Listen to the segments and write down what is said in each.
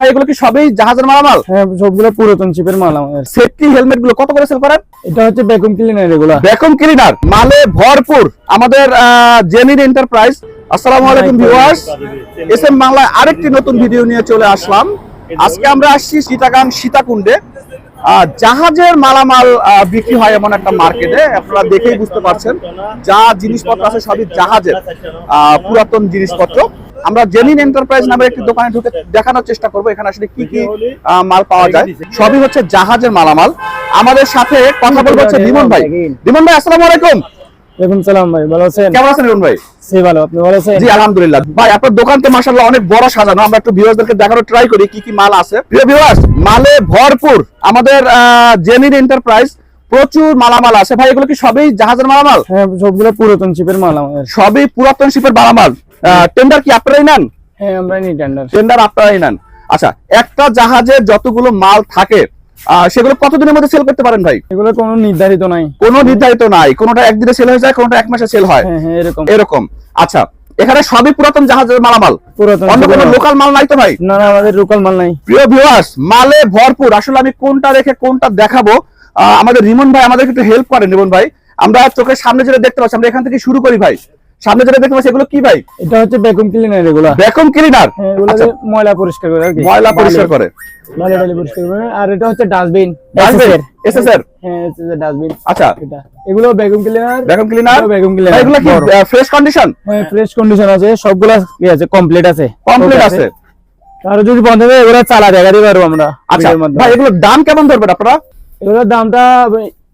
এগুলো কি সবই জাহাজের মালামাল? হ্যাঁ সবগুলো পুরাতন চিপের মাল আমাদের সেফটি হেলমেটগুলো কত করে সেল করেন? এটা হচ্ছে ভ্যাকুম ক্লিনার এগুলা। ভ্যাকুম ক্লিনার মালে ভরপুর। আমাদের জেনির এন্টারপ্রাইজ আসসালামু আলাইকুম ভিউয়ার্স এস এম বাংলায় আরেকটি নতুন ভিডিও নিয়ে চলে আসলাম। আজকে আমরা আসছি সীতাকান সীতাকুণ্ডে। জাহাজের মালামাল বিক্রি হয় এমন একটা মার্কেটে আপনারা দেখেই বুঝতে পারছেন। যা জিনিসপত্র আছে সবই জাহাজের। আহ, পুরাতন জিনিসপত্র। আমরা জেনিন এন্টারপ্রাইজ নামের একটি দোকানে ঢুকে দেখানোর চেষ্টা করব এখানে আসলে কি কি মাল পাওয়া যায়। সবই হচ্ছে জাহাজের মালামাল। আমাদের সাথে কথা বলব হচ্ছে লিমন ভাই। লিমন ভাই আসসালামু আলাইকুম। ওয়ালাইকুম সালাম ভাই ভালো আছেন? কেমন আছেন লিমন ভাই? সে ভালো। আপনি ভালো আছেন? জি আলহামদুলিল্লাহ। ভাই আপনার দোকান তো মাশাআল্লাহ অনেক বড় সাজানো। আমরা একটু ভিউয়ারদেরকে দেখানোর ট্রাই করি কি কি মাল আছে। প্রিয় ভিউয়ার্স মালে ভরপুর। আমাদের জেনিন এন্টারপ্রাইজ প্রচুর মালামাল আছে। ভাই এগুলো কি সবই জাহাজের মালামাল? হ্যাঁ সবগুলো পুরাতন চিপের মাল আমাদের সবই পুরাতন শিপের মালামাল। টেন্ডার কি আপনারাই নেন? হ্যাঁ আমরা নি টেন্ডার টেন্ডার আপনারাই নেন। আচ্ছা একটা জাহাজে যতগুলো মাল থাকে সেগুলো কতদিনের মধ্যে সেল করতে পারেন ভাই? এগুলো কোনো নির্ধারিত নাই। কোনো নির্ধারিত নাই। কোনোটা একদিনে সেল হয়ে যায় কোনোটা এক মাসে সেল হয়। হ্যাঁ হ্যাঁ এরকম। এরকম। আচ্ছা এখানে সবই পুরাতন জাহাজের মালামাল? অন্য কোনো লোকাল মাল নাই তো ভাই? না না আমাদের লোকাল মাল নাই। প্রিয় ভিউয়ার্স মালে ভরপুর। আসলে আমি কোনটা রেখে কোনটা দেখাবো? আহ, আমাদের রিমন ভাই আমাদেরকে একটু হেল্প করেন রিমন ভাই। আমরা চোখের সামনে যেটা দেখতে পাচ্ছি আমরা এখান থেকে শুরু করি ভাই। সামনে যেটা দেখতে পাচ্ছি এগুলো কি ভাই? এটা হচ্ছে ভ্যাকুম ক্লিনার এগুলা। ভ্যাকুম ক্লিনার হ্যাঁ এগুলো ময়লা পরিষ্কার করে আর কি। ময়লা পরিষ্কার করে। ময়লা পরিষ্কার করে। আর এটা হচ্ছে ডাস্টবিন এসএসআর হ্যাঁ ডাস্টবিন আচ্ছা। এটা। এগুলো vacuum cleaner vacuum cleaner vacuum cleaner এগুলো কি ফ্রেশ কন্ডিশন হ্যাঁ ফ্রেশ কন্ডিশন আছে। সবগুলা কি আছে কমপ্লিট আছে। কমপ্লিট আছে। আর যদি বন্ধ হবে এগুলো চালা দিতে পারব আমরা। আচ্ছা। ভাই এগুলোর দাম কেমন ধরবেন আপনারা? এগুলোর দামটা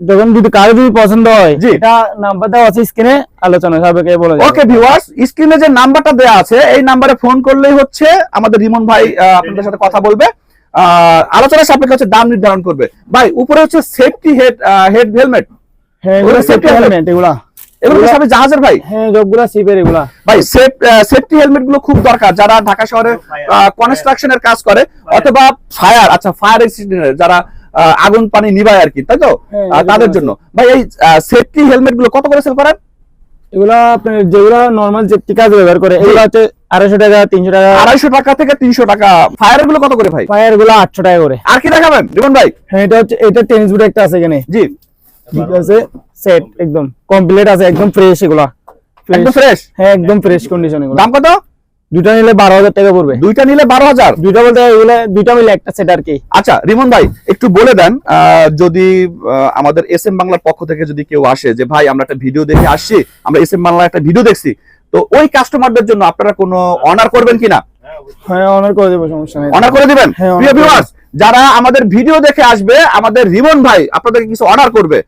যখন যদি কারও যদি পছন্দ হয় এটা নাম্বার দেওয়া আছে স্ক্রিনে আলোচনা সাবেকে বলে ওকে ভিউয়ার্স স্ক্রিনে যে নাম্বারটা দেওয়া আছে এই নাম্বারে ফোন করলেই হচ্ছে আমাদের রিমন ভাই আপনাদের সাথে কথা বলবে। সাপেক্ষে হচ্ছে দাম নির্ধারণ করবে। ভাই উপরে হচ্ছে সেফটি হেড হেড হেলমেট হ্যাঁ এগুলো ওগুলো সেফটি হেলমেট এগুলা। এগুলো সবই জাহাজের ভাই? হ্যাঁ সবগুলা সিপের এগুলা। ভাই সেফটি হেলমেটগুলো খুব দরকার। যারা ঢাকা শহরে কনস্ট্রাকশনের কাজ করে অথবা ফায়ার আচ্ছা ফায়ার যারা আগুন পানি নিবায় আর কি তাই তো? হ্যাঁ, তাদের জন্য। ভাই এই সেফটি হেলমেটগুলো কত করে সেল করেন? এগুলা আপনার যেগুলা নর্মাল যে কাজ ব্যবহার করে এগুলো হচ্ছে আড়াইশো টাকা তিনশো টাকা। আড়াইশো টাকা থেকে তিনশো টাকা। ফায়ারগুলো কত করে ভাই? ফায়ারগুলো আটশো টাকা করে। আর কি দেখাবেন রিমন ভাই? হ্যাঁ এটা হচ্ছে এটা টেনিস বুট একটা আছে এখানে। জি। ঠিক আছে সেট একদম কমপ্লিট আছে একদম ফ্রেশ এগুলা। একদম ফ্রেশ হ্যাঁ একদম ফ্রেশ কন্ডিশন এগুলো। দাম কত? দুটা নিলে বারো হাজার টাকা পড়বে। দুইটা নিলে বারো হাজার? দুইটা বলতে এগুলো দুইটা মিলে একটা সেট আর কি। আচ্ছা রিমন ভাই একটু বলে দেন যদি আমাদের এস এম বাংলার পক্ষ থেকে যদি কেউ আসে যে ভাই আমরা একটা ভিডিও দেখে আসছি আমরা এস এম বাংলার একটা ভিডিও দেখছি। তো ওই কাস্টমারদের জন্য আপনারা কোনো অনার করবেন কিনা? হ্যাঁ অনার করে দেবো সমস্যা নেই। অনার করে দিবেন? হ্যাঁ, প্রিয় ভিউয়ার্স যারা আমাদের ভিডিও দেখে আসবে আমাদের রিমন ভাই আপনাদেরকে কিছু অর্ডার করবে।